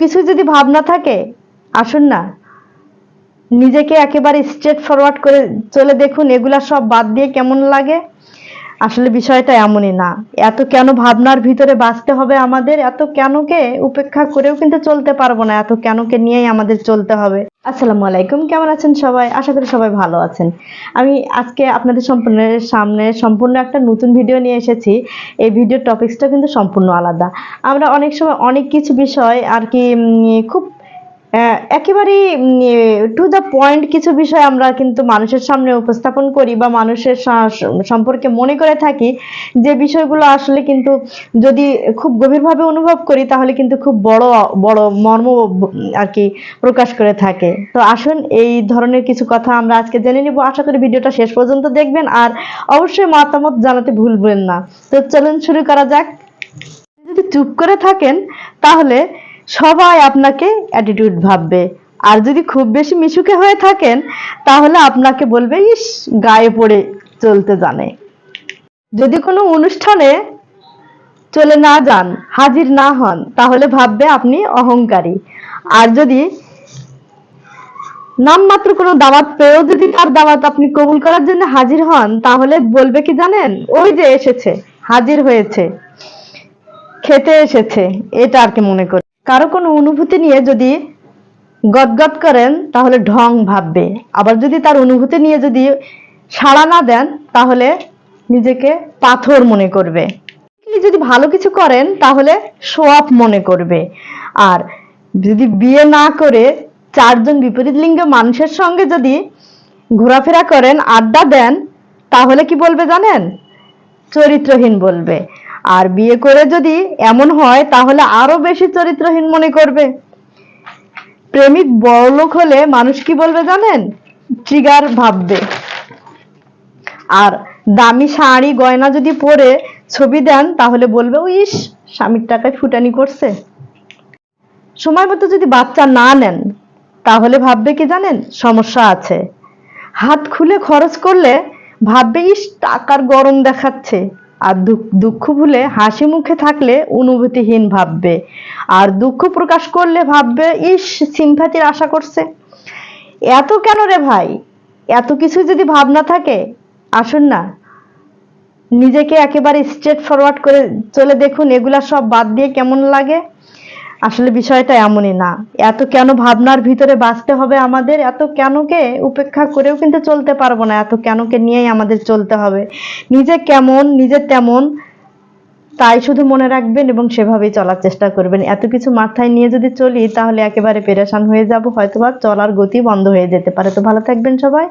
কিছু যদি ভাবনা থাকে, আসুন না। নিজেকে একেবারে স্ট্রেট ফরওয়ার্ড করে চলে দেখুন, এগুলা সব বাদ দিয়ে কেমন লাগে? আসলে বিষয়টা এমনই না। এত কেন ভাবনার ভিতরে বাঁচতে হবে আমাদের? এত কেনকে উপেক্ষা করেও কিন্তু চলতে পারব না। এত কেনকে নিয়েই আমাদের চলতে হবে। আসসালামু আলাইকুম। কেমন আছেন সবাই? আশা করি সবাই ভালো আছেন। আমি আজকে আপনাদের সম্পূর্ণ সামনে সম্পূর্ণ একটা নতুন ভিডিও নিয়ে এসেছি। এই ভিডিওর টপিকসটা কিন্তু সম্পূর্ণ আলাদা। আমরা অনেক সময় অনেক কিছু বিষয় আর কি খুব আহ, একেবারেই টু দ্য পয়েন্ট কিছু বিষয় আমরা কিন্তু মানুষের সামনে উপস্থাপন করি বা মানুষের সম্পর্কে মনে করে থাকি যে বিষয়গুলো আসলে কিন্তু যদি খুব গভীরভাবে অনুভব করি তাহলে কিন্তু খুব বড় বড় মর্ম আর কি প্রকাশ করে থাকে। তো আসুন এই ধরনের কিছু কথা আমরা আজকে জেনে নিব। আশা করি ভিডিওটা শেষ পর্যন্ত দেখবেন। আর অবশ্যই মতামত জানাতে ভুলবেন না। তো চলুন শুরু করা যাক। যদি চুপ করে থাকেন তাহলে সবাই আপনাকে অ্যাটিটিউড ভাববে। আর যদি খুব বেশি মিশুকে হয়ে থাকেন, তাহলে আপনাকে বলবে, ইস, গায়ে পড়ে চলতে জানে। যদি কোনো অনুষ্ঠানে চলে না যান, হাজির না হন, তাহলে ভাববে আপনি অহংকারী। আর যদি নামমাত্র কোনো দাওয়াত পেয়েও যদি তার দাওয়াত আপনি কবুল করার জন্য হাজির হন, তাহলে বলবে কি জানেন? ওই যে এসেছে, হাজির হয়েছে, খেতে এসেছে, এটা আর কি মনে করি। কারও কোনো অনুভূতি নিয়ে যদি গদগদ করেন, তাহলে ঢং ভাববে। আবার যদি তার অনুভূতি নিয়ে যদি সাড়া না দেন, তাহলে নিজেকে পাথর মনে করবে। যদি ভালো কিছু করেন, তাহলে সোয়াপ মনে করবে। আর যদি বিয়ে না করে চারজন বিপরীত লিঙ্গ মানুষের সঙ্গে যদি ঘোরাফেরা করেন, আড্ডা দেন, তাহলে কি বলবে জানেন? চরিত্রহীন বলবে। আর বিয়ে করে যদি এমন হয়, তাহলে আরও বেশি চরিত্রহীন মনে করবে। প্রেমিক বড়লোক হলে মানুষ কি বলবে জানেন? ট্রিগার ভাববে। আর দামি শাড়ি, গয়না যদি পরে ছবি দেন, তাহলে বলবে, "ও ইস, স্বামীর টাকায় ফুটানি করছে। সময় মতো যদি বাচ্চা না নেন, তাহলে ভাববে কি জানেন? সমস্যা আছে। হাত খুলে খরচ করলে ভাববে, ইস, টাকার গরম দেখাচ্ছে। আর দুঃখ- ভুলে হাসি মুখে থাকলে অনুভূতিহীন ভাববে। আর দুঃখ প্রকাশ করলে ভাববে, ইস সিম্পাতির আশা করছে। এত কেন রে ভাই? এত কিছু যদি ভাবনা থাকে, আসুন না। নিজেকে একেবারে স্ট্রেট ফরওয়ার্ড করে চলে দেখুন, এগুলা সব বাদ দিয়ে কেমন লাগে? আসলে বিষয়টা এমনই না। এত কেন ভাবনার ভিতরে বাঁচতে হবে আমাদের? এত কেনকে উপেক্ষা করেও কিন্তু চলতে পারব না। এত কেনকে নিয়েই আমাদের চলতে হবে। নিজে কেমন, নিজে তেমন, তাই শুধু মনে রাখবেন এবং সেভাবেই চলার চেষ্টা করবেন। এত কিছু মাথায় নিয়ে যদি চলি, তাহলে একেবারে পেরেশান হয়ে যাব, হয়তোবা চলার গতি বন্ধ হয়ে যেতে পারে। তো ভালো থাকবেন সবাই।